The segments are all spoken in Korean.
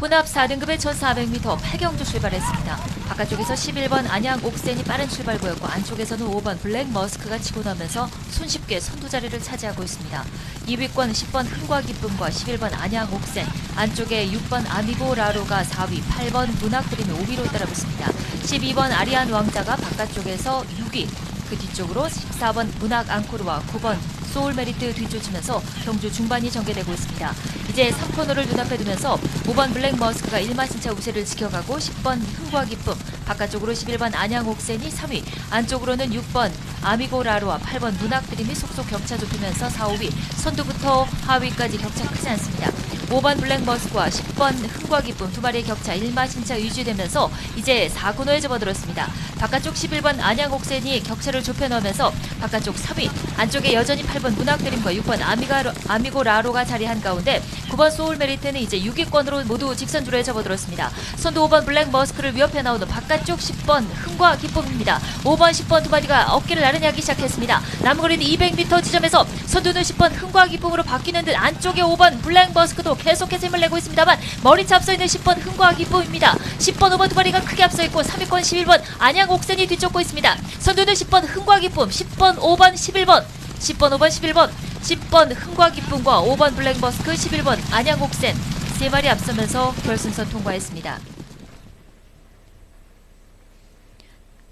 혼합 4등급의 1400m 8경주 출발했습니다. 바깥쪽에서 11번 안양 옥센이 빠른 출발 보였고 안쪽에서는 5번 블랙 머스크가 치고 나면서 손쉽게 선두 자리를 차지하고 있습니다. 2위권 10번 흥과 기쁨과 11번 안양 옥센 안쪽에 6번 아미고 라로가 4위 8번 문학드림이 5위로 따라붙습니다. 12번 아리안 왕자가 바깥쪽에서 6위 그 뒤쪽으로 14번 문학 앙코르와 9번 소울 메리트 뒤쫓으면서 경주 중반이 전개되고 있습니다. 이제 3코너를 눈앞에 두면서 5번 블랙 머스크가 1마신차 우세를 지켜가고 10번 흥과 기쁨 바깥쪽으로 11번 안양 옥센이 3위 안쪽으로는 6번 아미고 라로와 8번 문학 드림이 속속 격차 좁히면서 4, 5위 선두부터 하위까지 격차 크지 않습니다. 5번 블랙 머스크와 10번 흥과 기쁨 두 마리의 격차 1마 신차 유지되면서 이제 4코너에 접어들었습니다. 바깥쪽 11번 안양 옥센이 격차를 좁혀넣으면서 바깥쪽 3위 안쪽에 여전히 8번 문학드림과 6번 아미가, 아미고 라로가 자리한 가운데 9번 소울 메리트는 이제 6위권으로 모두 직선주로에 접어들었습니다. 선두 5번 블랙 머스크를 위협해 나오는 바깥쪽 10번 흥과 기쁨입니다. 5번 10번 두 마리가 어깨를 나란히 하기 시작했습니다. 남은 거리는 200m 지점에서 선두는 10번 흥과 기쁨으로 바뀌는 듯 안쪽에 5번 블랙 머스크도 계속해서 힘을 내고 있습니다만 머리차 앞서 있는 10번 흥과 기쁨입니다. 10번 5번 두 마리가 크게 앞서 있고 3위권 11번 안양 옥센이 뒤쫓고 있습니다. 선두는 10번 흥과 기쁨 10번 5번 11번 10번 5번 11번 10번 흥과 기쁨과 5번 블랙 머스크 11번 안양 옥센 세 마리 앞서면서 결승선 통과했습니다.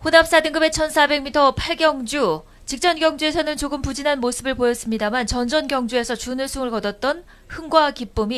혼합 4등급의 1400m 8경주 직전 경주에서는 조금 부진한 모습을 보였습니다만 전전 경주에서 준우승을 거뒀던 흥과 기쁨이